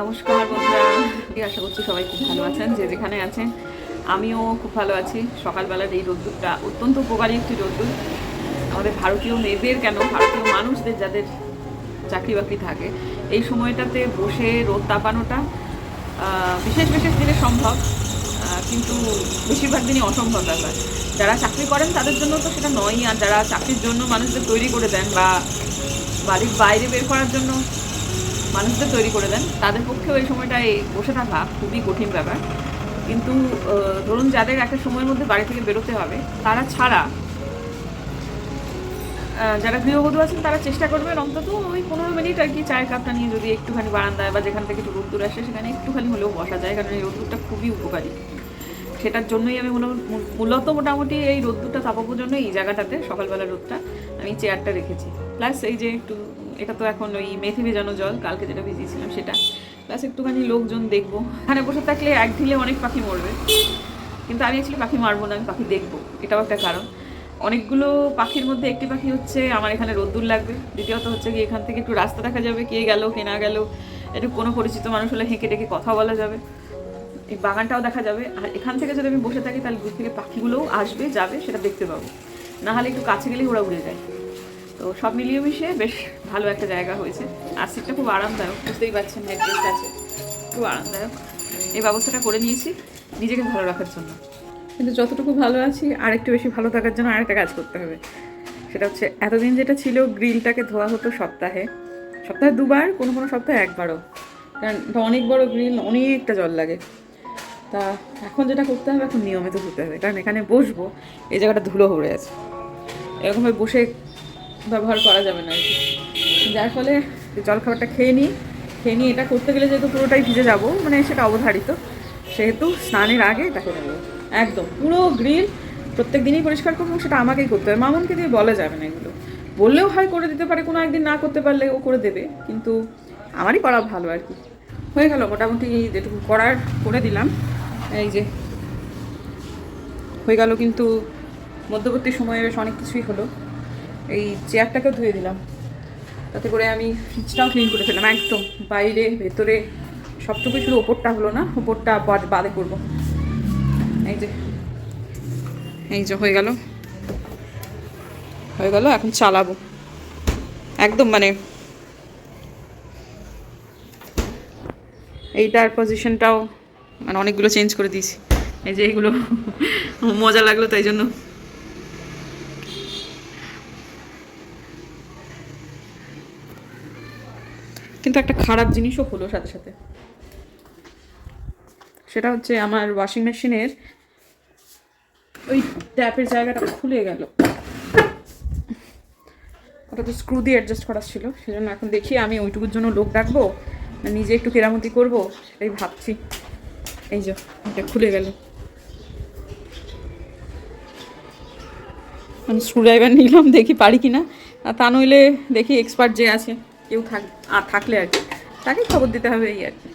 নমস্কার বন্ধুরা। আশা করছি সবাই খুব ভালো আছেন। যে যেখানে আছেন, আমিও খুব ভালো আছি। সকালবেলার এই রোদ্দুরটা অত্যন্ত উপকারী একটি রোদ্দুর। আমাদের ভারতীয় মেয়েদের কেন? ভারতীয় মানুষদের যাদের চাকরি বাকরি থাকে, এই সময়টাতে বসে রোদ তাপানোটা বিশেষ বিশেষ দিনে সম্ভব কিন্তু বেশিরভাগ দিনই অসম্ভব ব্যাপার। যারা চাকরি করেন, তাদের জন্য তো সেটা নয়ই। আর যারা চাকরির জন্য মানুষদের তৈরি করে দেন বা বাড়ির বাইরে বের করার জন্য মানুষদের তৈরি করে দেন। তাদের পক্ষেও এই সময়টায় বসে থাকা খুবই কঠিন ব্যাপার। কিন্তু ধরুন যাদের একটা সময়ের মধ্যে বাড়ি থেকে বেরোতে হবে, তারা ছাড়া যারা গৃহবধূ আছেন, তারা চেষ্টা করবেন অন্তত ওই পনেরো মিনিট আর কি চায়ের কাপটা নিয়ে যদি একটুখানি বারান্দায় বা যেখান থেকে একটু রোদ্দুর আসে, সেখানে একটুখানি হলেও বসা যায়, কারণ এই রোদ্দুরটা খুবই উপকারী। সেটার জন্যই আমি মূল- মূল- মূলত মোটামুটি এই রোদ্দুরটা তাপানোর জন্য এই জায়গাটাতে সকালবেলা রোদটা আমি চেয়ারটা রেখেছি। প্লাস এই যে একটু এটা তো এখন ওই মেথি ভেজানো জল, কালকে যেটা ভিজিয়েছিলাম সেটা। প্লাস একটুখানি লোকজন দেখব। এখানে বসে থাকলে এক ঢিলে অনেক পাখি মরবে। কিন্তু আমি অ্যাকচুয়ালি পাখি মারবো না, আমি পাখি দেখব। এটাও একটা কারণ। অনেকগুলো পাখির মধ্যে একটি পাখি হচ্ছে আমার এখানে রোদ্দুর লাগবে। দ্বিতীয়ত হচ্ছে কি এখান থেকে একটু রাস্তা দেখা যাবে, কে গেল, কে না গেল। একটু কোনো পরিচিত মানুষ হলে হেঁকে ডেকে কথা বলা যাবে। এই বাগানটাও দেখা যাবে। আর এখান থেকে যদি আমি বসে থাকি, তাহলে দূর থেকে পাখিগুলোও আসবে, যাবে, সেটা দেখতে পাবো। না হলে একটু কাছে গেলেই ওরা উড়ে যায়। তো সব মিলিয়ে মিশিয়ে বেশ ভালো একটা জায়গা হয়েছে। আর সিটটা খুব আরামদায়ক, বুঝতেই পারছেন হেডরেস্ট আছে, খুব আরামদায়ক। এই ব্যবস্থাটা করে নিয়েছি, নিজেকে ভালো রাখার জন্য। কিন্তু যতটুকু ভালো আছি আর একটু বেশি ভালো থাকার জন্য আরেকটা কাজ করতে হবে। সেটা হচ্ছে, এতদিন যেটা ছিল গ্রিলটাকে ধোয়া হতো সপ্তাহে সপ্তাহে দুবার, কোনো কোনো সপ্তাহে একবারও। কারণ অনেক বড় গ্রিল, অনেকটা জল লাগে। তা এখন যেটা করতে হবে, এখন নিয়মিত ধুতে হবে। কারণ এখানে বসবো, এই জায়গাটা ধুলো হয়ে আছে। এরকমভাবে বসে ব্যবহার করা যাবে না আর কি। যার ফলে জল খাবারটা খেয়ে নিই, খেয়ে নিয়ে এটা করতে গেলে যেহেতু পুরোটাই ভিজে যাব মানে সেটা অবধারিত, সেহেতু স্নানের আগে এটা করে নেব। একদম, পুরো গ্রিল প্রত্যেক দিনই পরিষ্কার করব সেটা আমাকেই করতে হবে। মামনকে দিয়ে বলা যাবে না এগুলো। বললেও হয় করে দিতে পারে, কোনো একদিন না করতে পারলে ও করে দেবে, কিন্তু আমারই করা ভালো আর কি। হয়ে গেল, মোটামুটি যেটুকু করার করে দিলাম। এই যে, হয়ে গেল কিন্তু মধ্যবর্তী সময়ে বেশ অনেক কিছুই হলো। এই চেয়ারটাকেও ধুয়ে দিলাম। তাতে করে আমি ফ্রিজটাও ক্লিন করে ফেললাম, একদম বাইরে, ভেতরে সবটুকু শুধু ওপরটা হলো না, ওপরটা বাদে করব। এই যে এই যে হয়ে গেল। হয়ে গেল, এখন চালাবো। একদম মানে এইটার পজিশনটাও মানে অনেকগুলো চেঞ্জ করে দিয়েছি। এই যে এইগুলো মজা লাগল তাই জন্য। কিন্তু একটা খারাপ জিনিসও হলো সাথে সাথে। সেটা হচ্ছে আমার ওয়াশিং মেশিনের ওই ট্যাপের জায়গাটা খুলে গেল। ওটা তো স্ক্রু দিয়ে অ্যাডজাস্ট করা ছিল, সেজন্য এখন দেখি আমি ওইটুকুর জন্য লোক ডাকবো না নিজে একটু কেরামতি করব, সেটাই ভাবছি। এই যে, এটা খুলে গেল। আমি স্ক্রু ড্রাইভার নিলাম, দেখি পারি কি না তা নইলে দেখি এক্সপার্ট যে আছে। কেউ থাক, আর থাকলে আর কি। তাকে খবর দিতে হবে এই আর কি।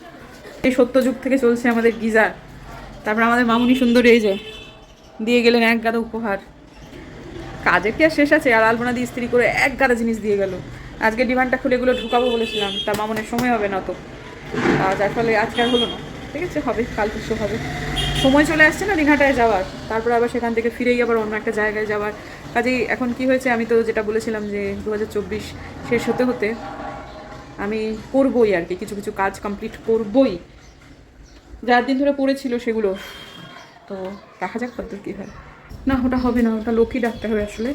এই সত্যযুগ থেকে চলছে আমাদের গিজার তারপর আমাদের মামুনি সুন্দর এই যে, দিয়ে গেলেন এক গাদা উপহার। কাজের কি আর শেষ আছে? আর আলপনা দিয়ে ইস্ত্রি করে এক গাদা জিনিস দিয়ে গেল। আজকে ডিমান্ডটা খুলে এগুলো ঢুকাবো বলেছিলাম। তা মামনের সময় হবে না তো যার ফলে আজকে আর হলো না। ঠিক আছে, হবে। কাল পরশু হবে। সময় চলে আসছে না দীঘাটায় যাওয়ার। তারপর আবার সেখান থেকে ফিরেই আবার অন্য একটা জায়গায় যাওয়ার। কাজেই এখন কি হয়েছে আমি তো যেটা বলেছিলাম যে দু হাজার চব্বিশ শেষ হতে হতে আমি করবই আর কি, কিছু কিছু কাজ কমপ্লিট করবই। যার দিন ধরে পড়েছিল সেগুলো। তো দেখা যাক কত কী হয়। না, ওটা হবে না, ওটা লোকই ডাকতে হবে আসলে।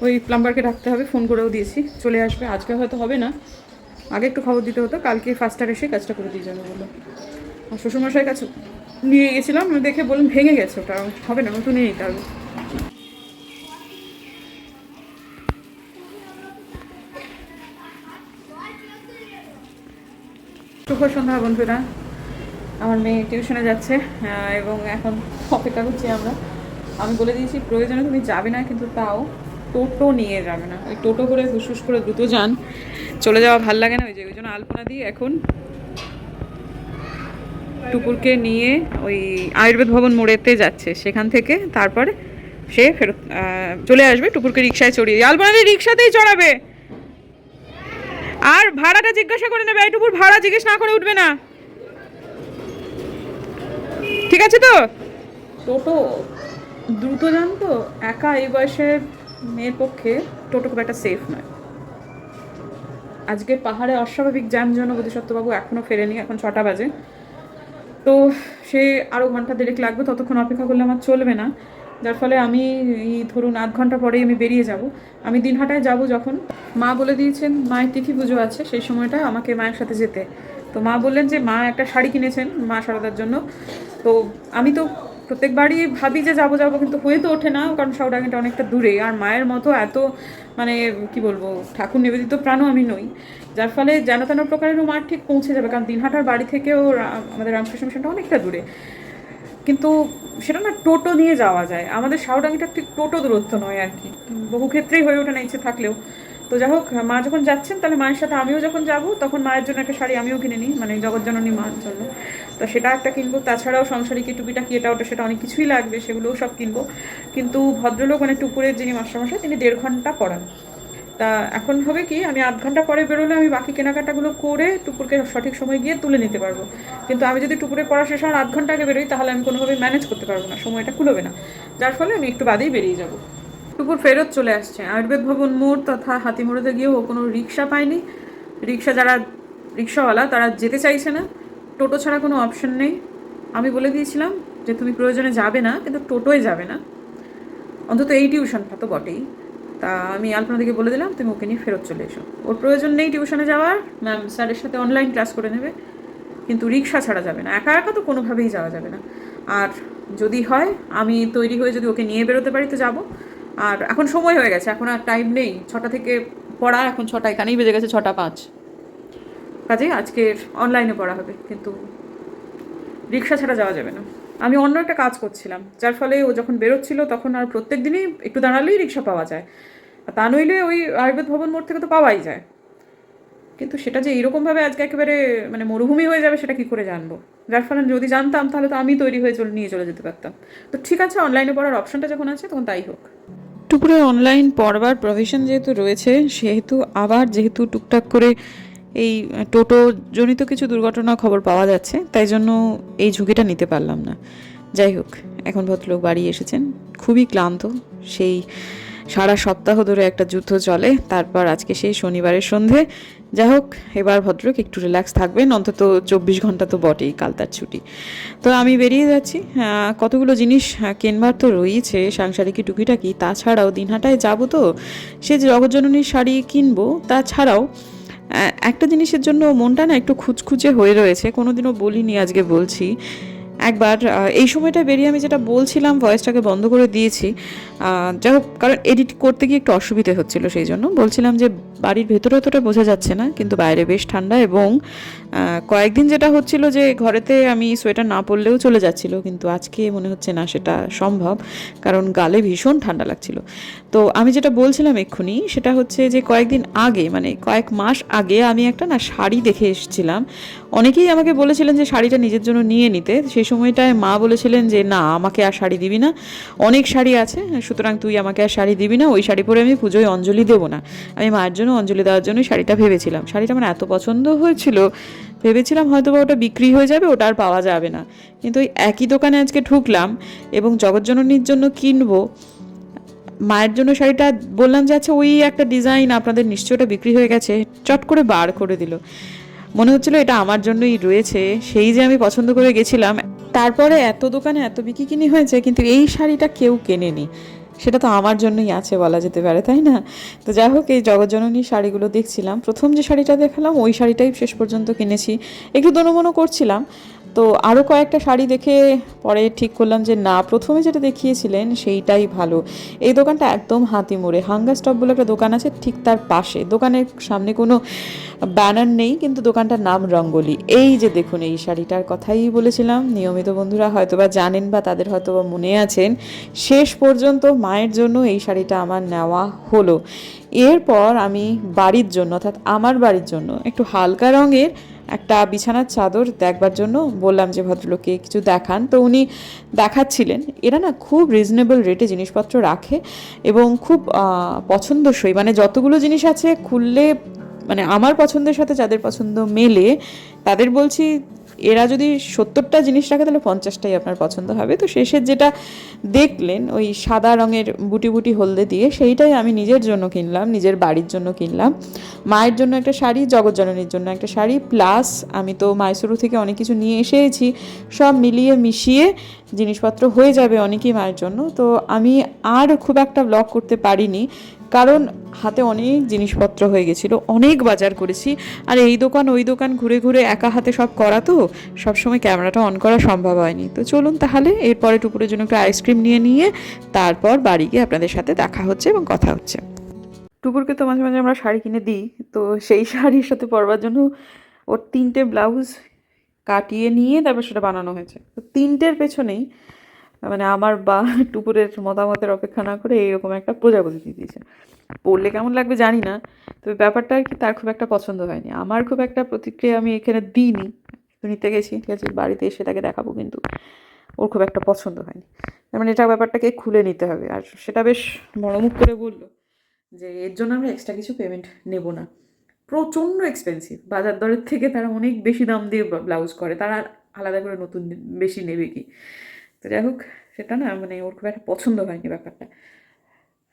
ওই প্লাম্বারকে ডাকতে হবে ফোন করেও দিয়েছি, চলে আসবে। আজকে হয়তো হবে না। আগে একটু খবর দিতে হতো, কালকে ফার্স্টার এসে কাজটা করে দিয়ে যাবে বলল। আর শ্বশুরমশাইয়ের কাছে নিয়ে গেছিলাম, দেখে বললাম ভেঙে গেছে ওটা, হবে না নতুনই নিতে হবে শুভ সন্ধ্যা বন্ধুরা। আমার মেয়ে টিউশনে যাচ্ছে এবং এখন অপেক্ষা করছি আমরা আমি বলে দিয়েছি, প্রয়োজনে তুমি যাবে না, কিন্তু তাও টোটো নিয়ে যাবে না। ওই টোটো করে হুসুস করে দ্রুত যান। চলে যাওয়া ভালো লাগে না, ওই যে, ওই জন্য আলপনা দিয়ে এখন টুকুরকে নিয়ে ওই আয়ুর্বেদ ভবন মোড়েতে যাচ্ছে। সেখান থেকে তারপরে সে ফেরত চলে আসবে, টুকুরকে রিক্সায় চড়িয়ে আলপনা দিয়ে রিক্সাতেই চড়াবে। আর ভাড়াটা জিজ্ঞাসা করে নেবে, এইটুকুর ভাড়া জিজ্ঞেস না করে উঠবে না। ঠিক আছে তো? টোটো, দ্রুত যান তো। একা এই বয়সের মেয়ের পক্ষে টোটো খুব একটা সেফ নয়। আজকে পাহাড়ে অস্বাভাবিক জ্যাম জন্য বোধিসত্ত্ববাবু এখনও ফেরেনি, এখন ছটা বাজে। তো সে আরও ঘণ্টা দেড়েক লাগবে, ততক্ষণ অপেক্ষা করলে আমার চলবে না। যার ফলে আমি এই ধরুন আধ ঘণ্টা পরেই আমি বেরিয়ে যাব। আমি দিনহাটায় যাব যখন। মা বলে দিয়েছেন, মায়ের তিথি পুজো আছে, সেই সময়টা আমাকে মায়ের সাথে যেতে। তো মা বললেন যে, মা একটা শাড়ি কিনেছেন মা সারদার জন্য। তো আমি তো প্রত্যেকবারই ভাবি যে যাব যাব, কিন্তু হয়ে তো ওঠে না, কারণ সাউডাঙ্গিটা অনেকটা দূরে। আর মায়ের মতো এত মানে কি বলব, ঠাকুর নিবেদিত প্রাণও আমি নই। যার ফলে যেন তেন প্রকারেরও মাঠ ঠিক পৌঁছে যাবে, কারণ দিনহাটার বাড়ি থেকেও আমাদের রামকৃষ্ণ মিশনটা অনেকটা দূরে। কিন্তু সেটা না টোটো নিয়ে যাওয়া যায়। আমাদের শাওডাঙ্গিটা ঠিক টোটো দূরত্ব নয় আর কি। বহু ক্ষেত্রেই হয়ে ওঠে না ইচ্ছে থাকলেও। তো যাই হোক, মা যখন যাচ্ছেন, তাহলে মায়ের সাথে আমিও যখন যাব, তখন মায়ের জন্য একটা শাড়ি আমিও কিনে নিই মানে জগৎজননী মার জন্য। তো সেটা একটা কিনবো। তাছাড়াও সংসারে কি টুপিটা কি এটা ওটা সেটা অনেক কিছুই লাগবে, সেগুলোও সব কিনবো। কিন্তু ভদ্রলোক মানে টুপুরের যিনি মাস্টারমশাই, তিনি দেড় ঘণ্টা পড়ান। তা এখন হবে কি, আমি আধ ঘণ্টা পরে বেরোলে আমি বাকি কেনাকাটাগুলো করে টুপুরকে সঠিক সময় গিয়ে তুলে নিতে পারব। কিন্তু আমি যদি টুপুরে পড়া শেষ হওয়ার আধ ঘণ্টা আগে বেরোই, তাহলে আমি কোনোভাবে ম্যানেজ করতে পারব না, সময়টা খুলবে না। যার ফলে আমি একটু বাদেই বেরিয়ে যাব। টুপুর ফেরত চলে আসছে। আয়ুর্বেদ ভবন মোড় তথা হাতিমোড়াতে গিয়েও ও কোনো রিক্সা পায়নি। রিক্সা যারা, রিক্সাওয়ালা, তারা যেতে চাইছে না। টোটো ছাড়া কোনো অপশন নেই। আমি বলে দিয়েছিলাম যে, তুমি প্রয়োজনে যাবে না, কিন্তু টোটোয় যাবে না। অন্তত এই টিউশনটা তো বটেই। তা আমি আলপনাদিকে বলে দিলাম, তুমি ওকে নিয়ে ফেরত চলে এসো। ওর প্রয়োজন নেই টিউশনে যাওয়ার ম্যাম স্যারের সাথে অনলাইন ক্লাস করে নেবে। কিন্তু রিক্সা ছাড়া যাবে না। একা একা তো কোনোভাবেই যাওয়া যাবে না। আর যদি হয়, আমি তৈরি হয়ে যদি ওকে নিয়ে বেরোতে পারি তো যাব। আর এখন সময় হয়ে গেছে, এখন আর টাইম নেই। ছটা থেকে পড়া, এখন ছটা, এখানেই বেজে গেছে ছটা পাঁচ। কাজে আজকের অনলাইনে পড়া হবে, কিন্তু রিক্সা ছাড়া যাওয়া যাবে না। আমি অন্য একটা কাজ করছিলাম, যার ফলে ও যখন বেরোচ্ছিল তখন আর প্রত্যেক দিনই একটু দাঁড়ালেই রিক্সা পাওয়া যায়। আর তা নইলে ওই আয়ুর্বেদ ভবন মোড় থেকে তো পাওয়াই যায়। কিন্তু সেটা যে এইরকমভাবে আজকে একেবারে মানে মরুভূমি হয়ে যাবে সেটা কি করে জানব? যার ফলে যদি জানতাম তাহলে তো আমি তৈরি হয়ে চলে, নিয়ে চলে যেতে পারতাম। তো ঠিক আছে অনলাইনে পড়ার অপশনটা যখন আছে তখন তাই হোক। টুকুরে অনলাইন পড়বার প্রভিশন যেহেতু রয়েছে, সেহেতু আবার যেহেতু টুকটাক করে এই টোটো জনিত কিছু দুর্ঘটনা খবর পাওয়া যাচ্ছে, তাই জন্য এই ঝুঁকিটা নিতে পারলাম না। যাই হোক, এখন ভদ্রলোক বাড়ি এসেছেন, খুবই ক্লান্ত। সেই সারা সপ্তাহ ধরে একটা যুদ্ধ চলে, তারপর আজকে সেই শনিবারের সন্ধে। যাই হোক, এবার ভদ্রক একটু রিল্যাক্স থাকবেন, অন্তত চব্বিশ ঘণ্টা তো বটেই কাল তার ছুটি। তো আমি বেরিয়ে যাচ্ছি কতগুলো জিনিস কেনবার তো রয়েছে, সাংসারিক টুকিটাকি, তাছাড়াও দিনহাটায় যাব তো, সে জগজ্জননীর শাড়ি কিনবো, তাছাড়াও একটা জিনিসের জন্য মনটা না একটু খুচখুচে হয়ে রয়েছে, কোনোদিনও বলিনি আজকে বলছি। একবার এই সময়টা বেরিয়ে আমি যেটা বলছিলাম, ভয়েসটাকে বন্ধ করে দিয়েছি। যাই হোক, কারণ এডিট করতে গিয়ে একটু অসুবিধে হচ্ছিল সেই জন্য। বলছিলাম যে, বাড়ির ভেতরে অতটা বোঝা যাচ্ছে না, কিন্তু বাইরে বেশ ঠান্ডা এবং কয়েকদিন যেটা হচ্ছিল যে ঘরেতে আমি সোয়েটার না পরলেও চলে যাচ্ছিল, কিন্তু আজকে মনে হচ্ছে না সেটা সম্ভব, কারণ গালে ভীষণ ঠান্ডা লাগছিল। তো আমি যেটা বলছিলাম এক্ষুনি, সেটা হচ্ছে যে কয়েকদিন আগে মানে কয়েক মাস আগে আমি একটা না শাড়ি দেখে এসেছিলাম। অনেকেই আমাকে বলেছিলেন যে শাড়িটা নিজের জন্য নিয়ে নিতে। সেই সময়টায় মা বলেছিলেন যে, না, আমাকে আর শাড়ি দিবি না। অনেক শাড়ি আছে, সুতরাং তুই আমাকে আর শাড়ি দিবি না। ওই শাড়ি পরে আমি পুজোয় অঞ্জলি দেবো না। আমি মায়ের জন্য অঞ্জলি দেওয়ার জন্য শাড়িটা ভেবেছিলাম। শাড়িটা আমার এত পছন্দ হয়েছিল ভেবেছিলাম হয়তো বা ওটা বিক্রি হয়ে যাবে, ওটা আর পাওয়া যাবে না। কিন্তু ওই একই দোকানে আজকে ঢুকলাম এবং জগজ্জননীর জন্য কিনবো, মায়ের জন্য শাড়িটা বললাম যে আচ্ছা ওই একটা ডিজাইন আপনাদের নিশ্চয় ওটা বিক্রি হয়ে গেছে। চট করে বার করে দিল। মনে হচ্ছিল এটা আমার জন্যই রয়েছে, সেই যে আমি পছন্দ করে গেছিলাম। তারপরে এত দোকানে এত বিক্রি কিনি হয়েছে, কিন্তু এই শাড়িটা কেউ কেনেনি। সেটা তো আমার জন্যই আছে বলা যেতে পারে, তাই না? তো যাই হোক, এই জগজ্জননী শাড়িগুলো দেখছিলাম। প্রথম যে শাড়িটা দেখালাম, ওই শাড়িটাই শেষ পর্যন্ত কিনেছি। একটু দনমনো করছিলাম। তো আরও কয়েকটা শাড়ি দেখে পরে ঠিক করলাম যে না, প্রথমে যেটা দেখিয়েছিলেন সেইটাই ভালো। এই দোকানটা একদম হাতি মোড়ে। হাঙ্গার স্টপ বলে একটা দোকান আছে ঠিক তার পাশে। দোকানের সামনে কোনো ব্যানার নেই, কিন্তু দোকানটার নাম রঙ্গোলি। এই যে দেখুন, এই শাড়িটার কথাই বলেছিলাম। নিয়মিত বন্ধুরা হয়তোবা জানেন বা তাদের হয়তোবা মনে আছেন, শেষ পর্যন্ত মায়ের জন্য এই শাড়িটা আমার নেওয়া হলো। এরপর আমি বাড়ির জন্য, অর্থাৎ আমার বাড়ির জন্য, একটু হালকা রঙের একটা বিছানার চাদর দেখবার জন্য বললাম যে ভদ্রলোককে কিছু দেখান। তো উনি দেখাচ্ছিলেন। এরা না খুব রিজনেবল রেটে জিনিসপত্র রাখে এবং খুব পছন্দসই। মানে যতগুলো জিনিস আছে খুললে মানে আমার পছন্দের সাথে যাদের পছন্দ মেলে, তাদের বলছি এরা যদি সত্তরটা জিনিস রাখে, তাহলে পঞ্চাশটাই আপনার পছন্দ হবে। তো শেষের যেটা দেখলেন, ওই সাদা রঙের বুটি বুটি হলদে দিয়ে, সেইটাই আমি নিজের জন্য কিনলাম, নিজের বাড়ির জন্য কিনলাম। মায়ের জন্য একটা শাড়ি জগজ্জননীর জন্য একটা শাড়ি, প্লাস আমি তো মাইসুরু থেকে অনেক কিছু নিয়ে এসেছি। সব মিলিয়ে মিশিয়ে জিনিসপত্র হয়ে যাবে অনেকই মায়ের জন্য। তো আমি আর খুব একটা ব্লগ করতে পারিনি। কারণ হাতে অনেক জিনিসপত্র হয়ে গেছিল, অনেক বাজার করেছি। আর এই দোকান, ওই দোকান ঘুরে ঘুরে একা হাতে সব করা তো, সবসময় ক্যামেরাটা অন করা সম্ভব হয়নি। তো চলুন তাহলে, এরপরে টুকুরের জন্য একটু আইসক্রিম নিয়ে নিয়ে, তারপর বাড়ি গিয়ে আপনাদের সাথে দেখা হচ্ছে এবং কথা হচ্ছে। টুকুরকে তো মাঝে মাঝে আমরা শাড়ি কিনে দিই, তো সেই শাড়ির সাথে পরবার জন্য ওর তিনটে ব্লাউজ কাটিয়ে নিয়ে তারপর সেটা বানানো হয়েছে। তো তিনটের পেছনেই মানে আমার বা টুকুরের মতামতের অপেক্ষা না করে এইরকম একটা প্রজাপতি দিয়ে দিয়েছে। পড়লে কেমন লাগবে জানি না, তবে ব্যাপারটা আর কি তার খুব একটা পছন্দ হয়নি। আমার খুব একটা প্রতিক্রিয়া আমি এখানে দিইনি। নিতে গেছি, ঠিক আছে? বাড়িতে এসে তাকে দেখাবো কিন্তু ওর খুব একটা পছন্দ হয়নি। তার মানে এটা ব্যাপারটাকে খুলে নিতে হবে। আর সেটা বেশ বড়মুখ করে বলল যে এর জন্য আমরা এক্সট্রা কিছু পেমেন্ট নেব না। প্রচণ্ড এক্সপেন্সিভ বাজার দরের থেকে তারা অনেক বেশি দাম দিয়ে ব্লাউজ করে। তারা আলাদা করে নতুন বেশি নেবে কি? তো যাই হোক, সেটা না মানে ওর খুব একটা পছন্দ হয়নি ব্যাপারটা।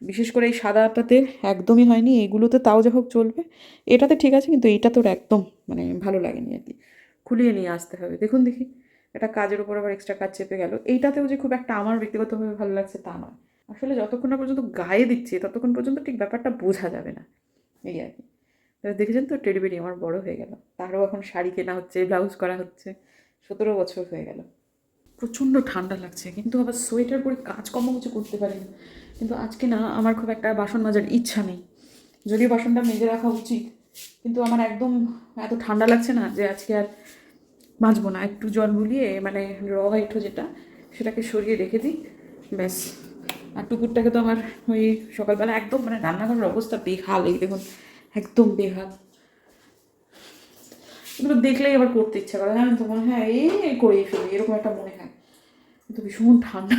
বিশেষ করে এই সাদাটাতে একদমই হয়নি, এগুলোতে তাও যা হোক চলবে। এটাতে ঠিক আছে, কিন্তু এইটা তোর একদম মানে ভালো লাগেনি আর কি। খুলিয়ে নিয়ে আসতে হবে। দেখুন দেখি এটা কাজের উপর আবার এক্সট্রা কাজ চেপে গেল। এইটাতেও যে খুব একটা আমার ব্যক্তিগতভাবে ভালো লাগছে তা নয়। আসলে যতক্ষণ না পর্যন্ত গায়ে দিচ্ছি, ততক্ষণ পর্যন্ত ঠিক ব্যাপারটা বোঝা যাবে না। এই আর কি। দেখেছেন তো টেডিবেরি আমার বড় হয়ে গেল। তারও এখন শাড়ি কেনা হচ্ছে, ব্লাউজ করা হচ্ছে। সতেরো বছর হয়ে গেল। প্রচণ্ড ঠান্ডা লাগছে। কিন্তু আবার সোয়েটার পরে কাজকর্ম কিছু করতে পারি না কিন্তু আজকে না, আমার খুব একটা বাসন মাজার ইচ্ছা নেই। যদিও বাসনটা মেজে রাখা উচিত, কিন্তু আমার একদম এত ঠান্ডা লাগছে না যে আজকে আর মাজবো না। একটু জল বুলিয়ে মানে র এঁঠো যেটা, সেটাকে সরিয়ে রেখে দিই, ব্যাস। আর টুকুরটাকে তো আমার ওই সকালবেলা একদম মানে রান্নাঘরের অবস্থা বেহাল। এই দেখুন, একদম বেহাল। এগুলো দেখলেই আবার করতে ইচ্ছা করে জানেন মনে হয় এই করেই ফেলি। এরকম একটা মনে হয়। কিন্তু ভীষণ ঠান্ডা।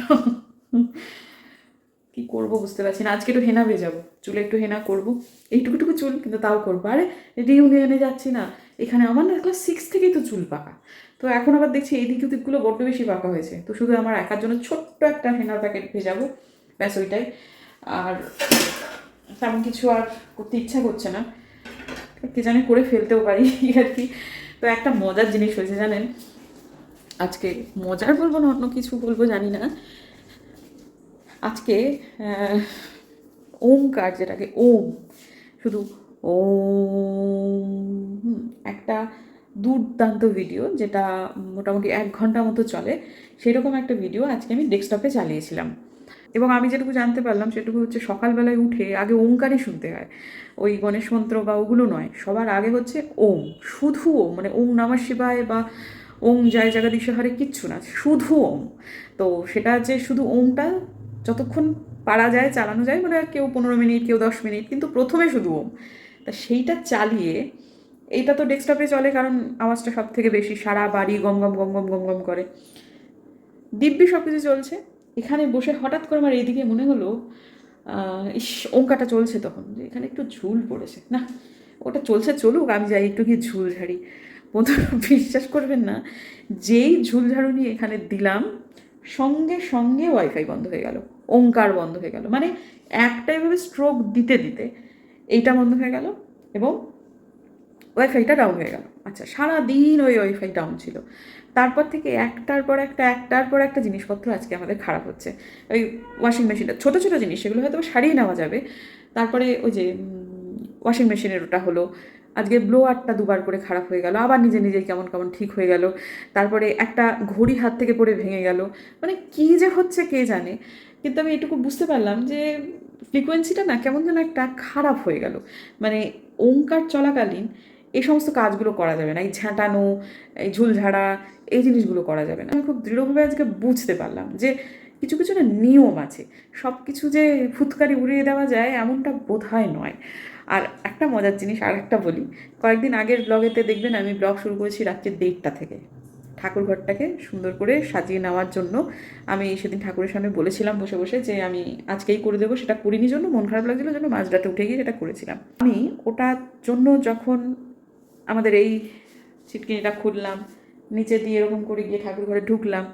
কি করব বুঝতে পারছি না। আজকে একটু হেনা ভেজাবো। চুলে একটু হেনা করব। এইটুকুটুকু চুল, কিন্তু তাও করব। আরে রিউনিয়নে যাচ্ছি না। এখানে আমার না ক্লাস সিক্স থেকেই তো চুল পাকা। তো এখন আবার দেখছি এই দিক দিকগুলো বড্ড বেশি পাকা হয়েছে। তো শুধু আমার একার জন্য ছোট্ট একটা হেনার প্যাকেট ভেজাবো। ব্যাস, ওইটাই। আর তেমন কিছু আর করতে ইচ্ছা করছে না। কে জানে করে ফেলতেও পারি আর কি। তো একটা মজার জিনিস হয়েছে জানেন? আজকে মজার বলব না অন্য কিছু বলব জানি না। আজকে ওমকার যেটাকে ওম শুধু হুম, একটা দুর্দান্ত ভিডিও যেটা মোটামুটি এক ঘণ্টা মতো চলে। সেরকম একটা ভিডিও আজকে আমি ডেস্কটপে চালিয়েছিলাম। এবং আমি যেটুকু জানতে পারলাম সেটুকু হচ্ছে সকালবেলায় উঠে আগে ওমকারই শুনতে হয়। ওই গণেশ মন্ত্র বা ওগুলো নয়, সবার আগে হচ্ছে ওম, শুধু ওম মানে ওম নমঃ শিবায় বা ওম জয় জাগাদীশ হারে কিচ্ছু না, শুধু ওম। তো সেটা যে শুধু ওমটা যতক্ষণ পারা যায়, চালানো যায় মানে কেউ পনেরো মিনিট, কেউ দশ মিনিট, কিন্তু প্রথমে শুধু ওম। তা সেইটা চালিয়ে, এইটা তো ডেস্কটপে চলে, কারণ আওয়াজটা সব থেকে বেশি, সারা বাড়ি গম গম গম গম গম গম করে। দিব্যি সব কিছু চলছে। এখানে বসে হঠাৎ করে আমার এইদিকে মনে হলো ইস ওঙ্কাটা চলছে তখন। যে এখানে একটু ঝুল পড়েছে। না, ওটা চলছে চলুক, আমি যাই একটু গিয়ে ঝুল ঝাড়ি। বন্ধুরা, বিশ্বাস করবেন না, যেই ঝুল ঝাড়ু নিয়ে এখানে দিলাম, সঙ্গে সঙ্গে ওয়াইফাই বন্ধ হয়ে গেল, ওঙ্কার বন্ধ হয়ে গেল। মানে একটা এভাবে স্ট্রোক দিতে দিতে এইটা বন্ধ হয়ে গেল এবং ওয়াইফাইটা ডাউন হয়ে গেল। আচ্ছা সারাদিন ওই ওয়াইফাই ডাউন ছিল। তারপর থেকে একটার পর একটা, একটার পর একটা জিনিসপত্র আজকে আমাদের খারাপ হচ্ছে। ওই ওয়াশিং মেশিনটা ছোটো ছোটো জিনিস, সেগুলো হয়তো সারিয়ে নেওয়া যাবে। তারপরে ওই যে ওয়াশিং মেশিনের ওটা হলো। আজকে ব্লোয়ারটা দুবার করে খারাপ হয়ে গেল, আবার নিজে নিজেই কেমন কেমন ঠিক হয়ে গেল। তারপরে একটা ঘড়ি হাত থেকে পড়ে ভেঙে গেল। মানে কী যে হচ্ছে কে জানে? কিন্তু আমি এটুকু বুঝতে পারলাম যে ফ্রিকোয়েন্সিটা না কেমন যেন একটা খারাপ হয়ে গেল। মানে ওঙ্কার চলাকালীন এই সমস্ত কাজগুলো করা যাবে না, এই ঝাঁটানো, এই ঝুলঝাড়া, এই জিনিসগুলো করা যাবে না। আমি খুব দৃঢ়ভাবে আজকে বুঝতে পারলাম যে কিছু কিছু না নিয়ম আছে সব কিছু যে ফুৎকারি উড়িয়ে দেওয়া যায় এমনটা বোধ হয় নয়। আর একটা মজার জিনিস আর একটা বলি, কয়েকদিন আগের ব্লগেতে দেখবেন আমি ব্লগ শুরু করেছি রাত্রি দেড়টা থেকে। ঠাকুর ঘরটাকে সুন্দর করে সাজিয়ে নেওয়ার জন্য আমি সেদিন ঠাকুরের সামনে বলেছিলাম বসে বসে যে আমি আজকেই করে দেবো, সেটা করিনি জন্য, মন খারাপ লাগছিল জন্য মাঝরাতে উঠে গিয়ে সেটা করেছিলাম। আমি ওটার জন্য যখন আমাদের এই ছিটকিনিটা খুললাম, নিচে দিয়ে এরকম করে গিয়ে ঠাকুর ঘরে ঢুকলাম।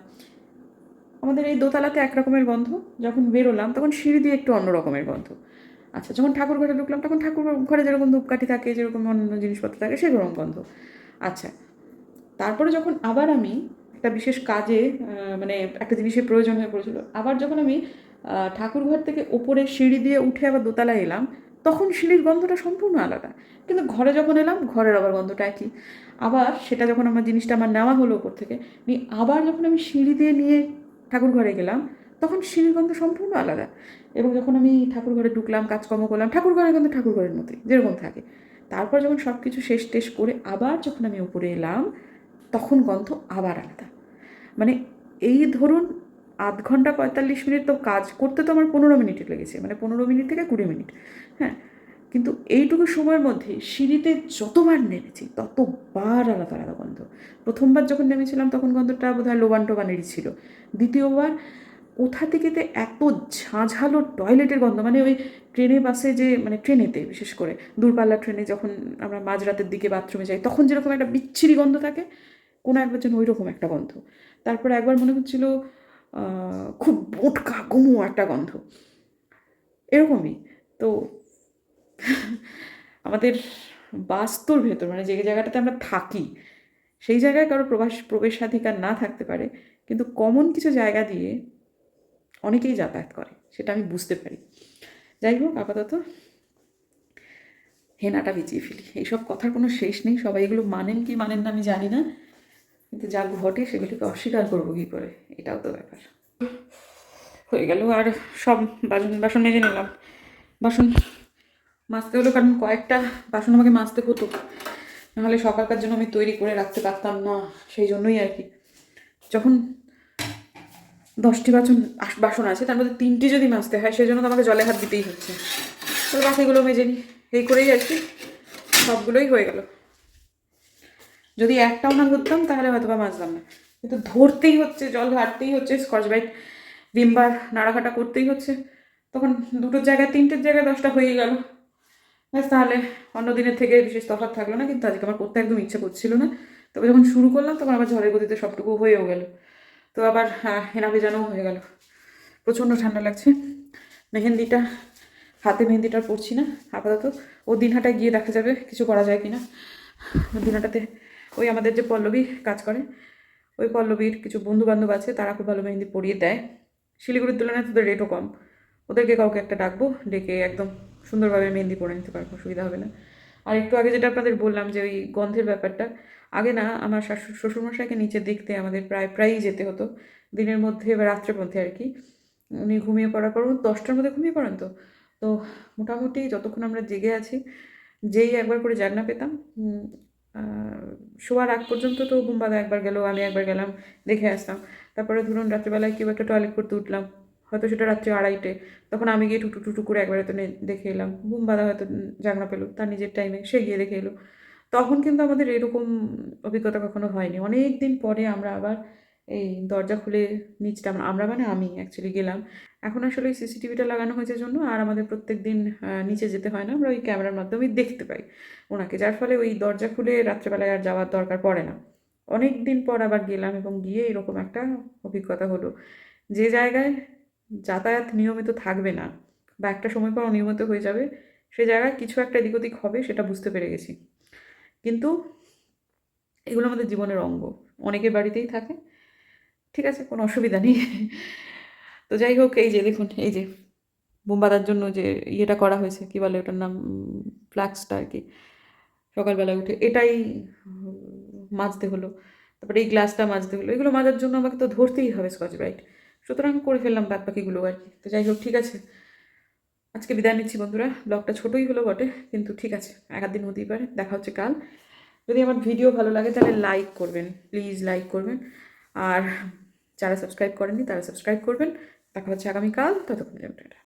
আমাদের এই দোতলাতে এক রকমের গন্ধ, যখন বেরোলাম তখন সিঁড়ি দিয়ে একটু অন্য রকমের গন্ধ। আচ্ছা যখন ঠাকুর ঘরে ঢুকলাম তখন ঠাকুর ঘরে যেরকম ধূপকাঠি থাকে, যেরকম অন্য জিনিসপত্র থাকে সেরকম গন্ধ। আচ্ছা তারপরে যখন আবার আমি একটা বিশেষ কাজে মানে একটা জিনিসের প্রয়োজন হয়ে পড়েছিল, আবার যখন আমি ঠাকুরঘর থেকে ওপরে সিঁড়ি দিয়ে উঠে আবার দোতলায় এলাম তখন সিঁড়ির গন্ধটা সম্পূর্ণ আলাদা। কিন্তু ঘরে যখন এলাম, ঘরের আবার গন্ধটা একই। আবার সেটা যখন আমার জিনিসটা আমার নেওয়া হলো ওপর থেকে, নিয়ে আবার যখন আমি সিঁড়ি দিয়ে নিয়ে ঠাকুর ঘরে গেলাম, তখন সিঁড়ির গন্ধ সম্পূর্ণ আলাদা। এবং যখন আমি ঠাকুর ঘরে ঢুকলাম, কাজকর্ম করলাম, ঠাকুর ঘরের গন্ধ ঠাকুর ঘরের মতোই, যেরকম থাকে। তারপর যখন সব কিছু শেষ টেস করে আবার যখন আমি উপরে এলাম, তখন গন্ধ আবার আলাদা। মানে এই ধরুন আধ ঘণ্টা পঁয়তাল্লিশ মিনিট তো কাজ করতে তো আমার পনেরো মিনিট লেগেছে মানে পনেরো মিনিট থেকে কুড়ি মিনিট হ্যাঁ। কিন্তু এইটুকু সময়ের মধ্যে সিঁড়িতে যতবার নেমেছি, ততবার আলাদা আলাদা গন্ধ। প্রথমবার যখন নেমেছিলাম তখন গন্ধটা বোধ হয় লোবান টোবানেরই ছিল। দ্বিতীয়বার কোথা থেকে যে এত ঝাঁঝালো টয়লেটের গন্ধ মানে ওই ট্রেনে, বাসে যে মানে ট্রেনেতে বিশেষ করে দূরপাল্লা ট্রেনে যখন আমরা মাঝরাতের দিকে বাথরুমে যাই, তখন যেরকম একটা বিচ্ছিরি গন্ধ থাকে, কোনো একবার যেন ওই রকম একটা গন্ধ। তারপরে একবার মনে হচ্ছিল খুব বোটকা, গুমো একটা গন্ধ। এরকমই। তো আমাদের বাস্তুর ভেতর মানে যে জায়গাটাতে আমরা থাকি, সেই জায়গায় কারও প্রবাস, প্রবেশাধিকার না থাকতে পারে, কিন্তু কমন কিছু জায়গা দিয়ে অনেকেই যাতায়াত করে, সেটা আমি বুঝতে পারি। যাই হোক, আপাতত হেনাটা বিচিয়ে ফেলি। এইসব কথার কোনো শেষ নেই, সবাই এগুলো মানেন কি মানেন না আমি জানি না। কিন্তু যা ঘটে সেগুলিকে অস্বীকার করব কী করে? এটাও তো ব্যাপার। হয়ে গেল আর সব বাসন বাসন মেজে নিলাম। বাসন মাজতে হলো কারণ কয়েকটা বাসন আমাকে মাজতে হতো। নাহলে সকালকার জন্য আমি তৈরি করে রাখতে পারতাম না, সেই জন্যই আর কি। যখন দশটি বাসন বাসন আছে, তার মধ্যে তিনটি যদি মাজতে হয়, সেই জন্য তো আমাকে জলে হাত দিতেই হচ্ছে। তো বাকিগুলো মেজে নিই। এই করেই আর কি সবগুলোই হয়ে গেল। যদি একটাও না ধরতাম, তাহলে হয়তো বা মাজতাম না। কিন্তু ধরতেই হচ্ছে, জল ঘাটতেই হচ্ছে, স্কচ ব্রাইট ভিমবার নাড়াঘাটা করতেই হচ্ছে। তখন দুটোর জায়গায়, তিনটের জায়গায় দশটা হয়ে গেল। ব্যাস, তাহলে অন্য দিনের থেকে বিশেষ তফাৎ থাকল না, কিন্তু আজকে আমার করতে একদম ইচ্ছে করছিল না। তবে যখন শুরু করলাম, তখন আবার ঝড়ের গতিতে সবটুকু হয়েও গেল। তো আবার হেনা ভেজানোও হয়ে গেল। প্রচণ্ড ঠান্ডা লাগছে। মেহেন্দিটা, হাতে মেহেন্দিটা পড়ছি না, আপাতত। ও দিনহাটায় গিয়ে দেখা যাবে, কিছু করা যায় কি না দিনহাটাতে ওই আমাদের যে পল্লবী কাজ করে, ওই পল্লবীর কিছু বন্ধু বান্ধব আছে, তারা খুব ভালো মেহেন্দি পরিয়ে দেয়। শিলিগুড়ির তুলনায় তোদের রেটও কম। ওদেরকে কাউকে একটা ডাকবো, ডেকে একদম সুন্দরভাবে মেহেন্দি পরে নিতে পারব অসুবিধা হবে না। আর একটু আগে যেটা আপনাদের বললাম যে ওই গন্ধের ব্যাপারটা, আগে না আমার শাশু- শ্বশুরমশাইকে নিচে দেখতে আমাদের প্রায়, প্রায়ই যেতে হতো। দিনের মধ্যে বা রাত্রের মধ্যে আর কি। উনি ঘুমিয়ে পড়ার পর দশটার মধ্যে ঘুমিয়ে পড়েন তো। তো মোটামুটি যতক্ষণ আমরা জেগে আছি, যেই একবার করে জাগনা পেতাম শোয়ার আগ পর্যন্ত তো বুম্বাদা একবার গেল, আমি একবার গেলাম, দেখে আসতাম তারপরে ধরুন রাত্রিবেলায় কেউ একটা টয়লেট করতে উঠলাম, হয়তো সেটা রাত্রি আড়াইটে, তখন আমি গিয়ে টুটু টুটু করে একবার হয়তো দেখে এলাম। বুম্বাদা হয়তো জাগনা পেল, তার নিজের টাইমে সে গিয়ে দেখে এলো। তখন কিন্তু আমাদের এরকম অভিজ্ঞতা কখনো হয়নি। অনেক দিন পরে আমরা আবার এই দরজা খুলে নিচটা, আমরা মানে আমি অ্যাকচুয়ালি গেলাম। এখন আসলে ওই সিসিটিভিটা লাগানো হয়েছে জন্য আর আমাদের প্রত্যেক দিন নিচে যেতে হয় না। আমরা ওই ক্যামেরার মাধ্যমেই দেখতে পাই ওনাকে, যার ফলে ওই দরজা খুলে রাত্রেবেলায় আর যাওয়ার দরকার পড়ে না। অনেক দিন পর আবার গেলাম এবং গিয়ে এরকম একটা অভিজ্ঞতা হলো যে জায়গায় যাতায়াত নিয়মিত থাকবে না বা একটা সময় পর অনিয়মিত হয়ে যাবে, সে জায়গায় কিছু একটা এদিক ওদিক হবে সেটা বুঝতে পেরে গেছি। কিন্তু এগুলো আমাদের জীবনের অঙ্গ। অনেকের বাড়িতেই থাকে। ঠিক আছে, কোনো অসুবিধা নেই। তো যাই হোক, এই যে দেখুন, এই যে বোমবাদার জন্য যে ইয়েটা করা হয়েছে, কী বলে ওটার নাম, ফ্লাক্সটা আর কি সকালবেলা উঠে এটাই মাজতে হলো। তারপরে এই গ্লাসটা মাজতে হলো। এগুলো মাজার জন্য আমাকে তো ধরতেই হবে স্কচ ব্রাইট সুতরাং করে ফেললাম বাদ বাকিগুলো আর কি। তো যাই হোক, ঠিক আছে। আজকে বিদায় নিচ্ছি বন্ধুরা। ব্লগটা ছোটোই হলো বটে, কিন্তু ঠিক আছে এক দিন হতেই পারে। দেখা হচ্ছে কাল। যদি আমার ভিডিও ভালো লাগে, তাহলে লাইক করবেন। প্লিজ লাইক করবেন। আর যারা সাবস্ক্রাইব করেননি, তারা সাবস্ক্রাইব করবেন। দেখা হচ্ছে আগামীকাল ততক্ষণ পর্যন্ত